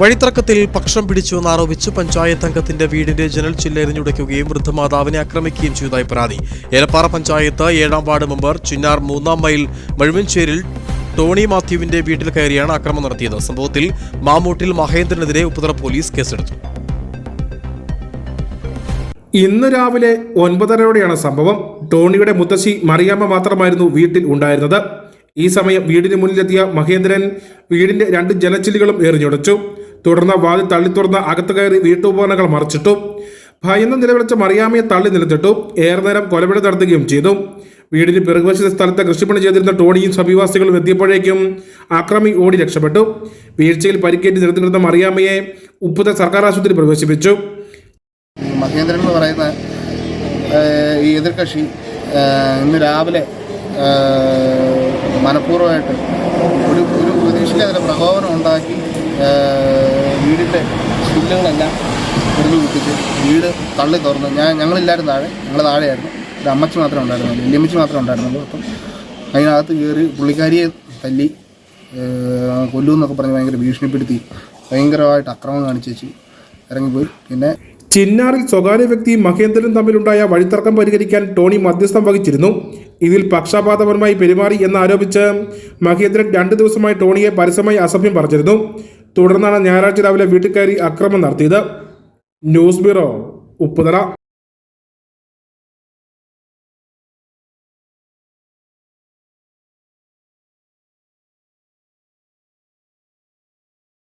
വഴിത്തർക്കത്തിൽ പക്ഷം പിടിച്ചുവെന്നാരോപിച്ച് പഞ്ചായത്ത് അംഗത്തിന്റെ വീടിന്റെ ജനൽ ചില്ലെറിഞ്ഞുടയ്ക്കുകയും വൃദ്ധമാതാവിനെ ആക്രമിക്കുകയും ചെയ്തതായി പരാതി. ഏലപ്പാറ പഞ്ചായത്ത് ഏഴാം വാർഡ് മെമ്പർ ചിന്നാർ മൂന്നാം മൈൽ മഴുവൻചേരിൽ ടോണി മാത്യുവിന്റെ വീട്ടിൽ കയറിയാണ് ആക്രമണം നടത്തിയത്. സംഭവത്തിൽ മാമൂട്ടിൽ മഹേന്ദ്രനെതിരെ ഉപതല പോലീസ് കേസെടുത്തു. ഇന്ന് രാവിലെ ഒൻപതരയോടെയാണ് സംഭവം. ടോണിയുടെ മുത്തശ്ശി മറിയാമ്മ മാത്രമായിരുന്നു വീട്ടിൽ ഉണ്ടായിരുന്നത്. ഈ സമയം വീടിന് മുന്നിലെത്തിയ മഹേന്ദ്രൻ വീടിന്റെ രണ്ട് ജനച്ചില്ലുകളും എറിഞ്ഞുടച്ചു. തുടർന്ന് വാതിൽ തള്ളി തുറന്ന് അകത്ത് കയറി വീട്ടുപകരണങ്ങൾ മറിച്ചിട്ടു ഭയന്ന് നിലവിളിച്ച മറിയാമയെ തള്ളി നിലത്തിട്ടു ഏറെ നേരം കൊലപിട നടത്തുകയും ചെയ്തു വീടിന് പിറകുവശത്തെ സ്ഥലത്ത് കൃഷിപ്പണി ചെയ്തിരുന്ന ടോണിയും സമീപവാസികളും എത്തിയപ്പോഴേക്കും ആക്രമി ഓടി രക്ഷപ്പെട്ടു വീഴ്ചയിൽ പരിക്കേറ്റ് നിലത്തിരുന്ന മറിയാമ്മയെ ഉപ്പുത സർക്കാർ ആശുപത്രി പ്രവേശിപ്പിച്ചു മഹേന്ദ്രൻ എന്ന് പറയുന്ന ഈ എതിർകക്ഷി ഇന്ന് രാവിലെ മനഃപൂർവമായിട്ട് ഒരു ഒരു പ്രതീക്ഷയില്ലാതെ പ്രകോപനം ഉണ്ടാക്കി വീടിന്റെ ചില്ലുകളെല്ലാം മുറിഞ്ഞു കുത്തിച്ച് വീട് തള്ളി തുറന്നു ഞാൻ ഞങ്ങളില്ലായിരുന്നു താഴെ. ഞങ്ങൾ താഴെയായിരുന്നു. ഒരു അമ്മച്ചി മാത്രമേ ഉണ്ടായിരുന്നുള്ളൂ. വലിയമ്മച്ചി മാത്രമേ ഉണ്ടായിരുന്നുള്ളൂ. അപ്പം അതിനകത്ത് കയറി പുള്ളിക്കാരിയെ തല്ലി കൊല്ലുമെന്നൊക്കെ പറഞ്ഞ് ഭയങ്കര ഭീഷണിപ്പെടുത്തി ഭയങ്കരമായിട്ട് അക്രമം കാണിച്ചു ഇറങ്ങിപ്പോയി. പിന്നെ ചിന്നാറിൽ സ്വകാര്യ വ്യക്തി മഹേന്ദ്രനും തമ്മിലുണ്ടായ വഴിത്തർക്കം പരിഹരിക്കാൻ ടോണി മധ്യസ്ഥം വഹിച്ചിരുന്നു. ഇതിൽ പക്ഷപാതപരമായി പെരുമാറി എന്നാരോപിച്ച് മഹേന്ദ്രൻ രണ്ടു ദിവസമായി ടോണിയെ പരസ്യമായി അസഭ്യം പറഞ്ഞിരുന്നു. തുടർന്നാണ് ഞായറാഴ്ച രാവിലെ വീട്ടിൽ കയറി അക്രമം നടത്തിയത്. News bureau Upputhara.